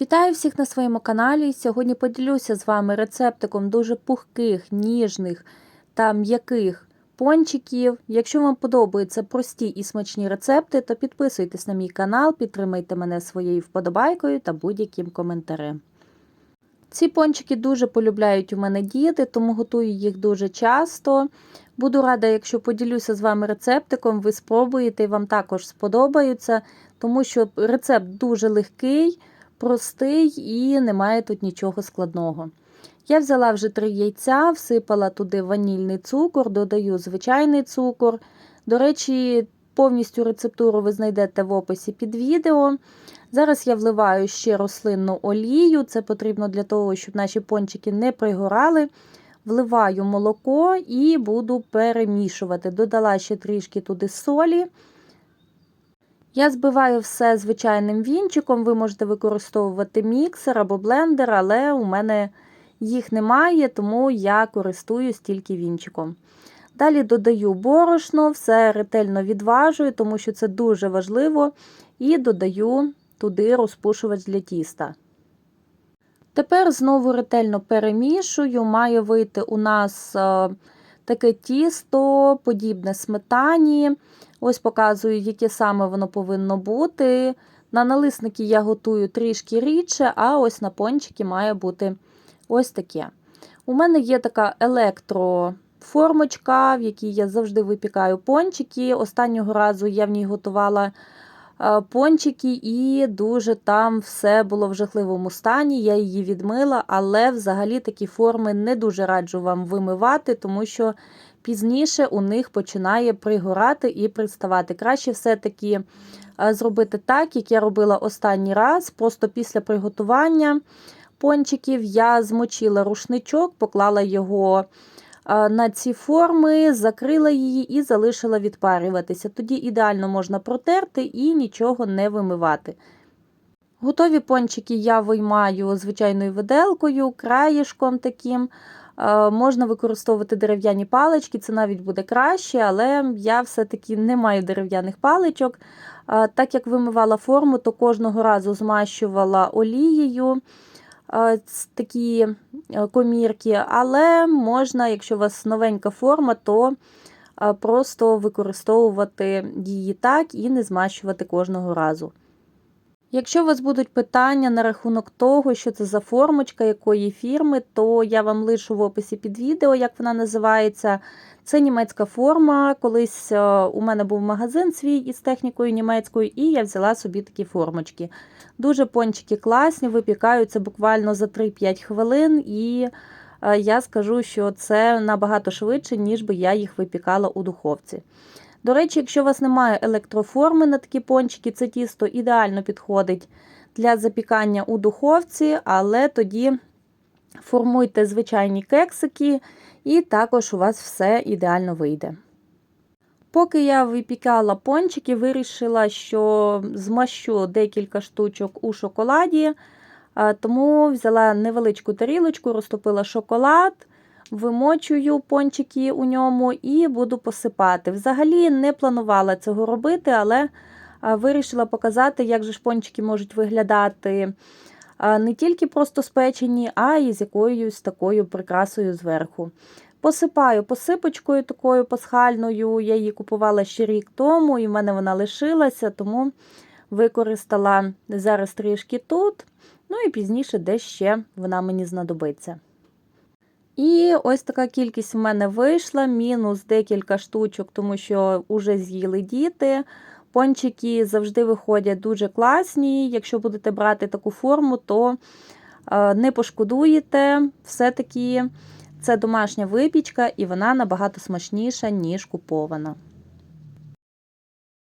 Вітаю всіх на своєму каналі. Сьогодні поділюся з вами рецептиком дуже пухких, ніжних та м'яких пончиків. Якщо вам подобаються прості і смачні рецепти, то підписуйтесь на мій канал, підтримайте мене своєю вподобайкою та будь-яким коментарем. Ці пончики дуже полюбляють у мене діти, тому готую їх дуже часто. Буду рада, якщо поділюся з вами рецептиком, ви спробуєте і вам також сподобаються, тому що рецепт дуже легкий простий і немає тут нічого складного. Я взяла вже три яйця, всипала туди ванільний цукор, додаю звичайний цукор. До речі, повністю рецептуру ви знайдете в описі під відео. Зараз я вливаю ще рослинну олію, це потрібно для того, щоб наші пончики не пригорали. Вливаю молоко і буду перемішувати. Додала ще трішки туди солі. Я збиваю все звичайним вінчиком, ви можете використовувати міксер або блендер, але у мене їх немає, тому я користуюсь тільки вінчиком. Далі додаю борошно, все ретельно відважую, тому що це дуже важливо, і додаю туди розпушувач для тіста. Тепер знову ретельно перемішую, має вийти у нас е, таке тісто, подібне сметані. Ось показую, яке саме воно повинно бути. На налисники я готую трішки рідше, а ось на пончики має бути ось таке. У мене є така електроформочка, в якій я завжди випікаю пончики. Останнього разу я в ній готувала пончики, і дуже там все було в жахливому стані. Я її відмила, але взагалі такі форми не дуже раджу вам вимивати, тому що пізніше у них починає пригорати і приставати. Краще все-таки зробити так, як я робила останній раз. Просто після приготування пончиків я змочила рушничок, поклала його на ці форми, закрила її і залишила відпарюватися. Тоді ідеально можна протерти і нічого не вимивати. Готові пончики я виймаю звичайною виделкою, краєшком таким. Можна використовувати дерев'яні палички, це навіть буде краще, але я все-таки не маю дерев'яних паличок. Так як вимивала форму, то кожного разу змащувала олією такі комірки, але можна, якщо у вас новенька форма, то просто використовувати її так і не змащувати кожного разу. Якщо у вас будуть питання на рахунок того, що це за формочка, якої фірми, то я вам лишу в описі під відео, як вона називається. Це німецька форма. Колись е, у мене був магазин свій із технікою німецькою, і я взяла собі такі формочки. Дуже пончики класні, випікаються буквально за 3-5 хвилин, і е, я скажу, що це набагато швидше, ніж би я їх випікала у духовці. До речі, якщо у вас немає електроформи на такі пончики, це тісто ідеально підходить для запікання у духовці, але тоді формуйте звичайні кексики, і також у вас все ідеально вийде. Поки я випікала пончики, вирішила, що змащу декілька штучок у шоколаді, тому взяла невеличку тарілочку, розтопила шоколад вимочую пончики у ньому і буду посипати. Взагалі не планувала цього робити, але вирішила показати, як же ж пончики можуть виглядати не тільки просто спечені, а й з якоюсь такою прикрасою зверху. Посипаю посипочкою такою пасхальною, я її купувала ще рік тому, і в мене вона лишилася, тому використала зараз трішки тут, ну і пізніше де ще вона мені знадобиться. І ось така кількість в мене вийшла, мінус декілька штучок, тому що вже з'їли діти. Пончики завжди виходять дуже класні. Якщо будете брати таку форму, то е, не пошкодуєте. Все-таки це домашня випічка і вона набагато смачніша, ніж купована.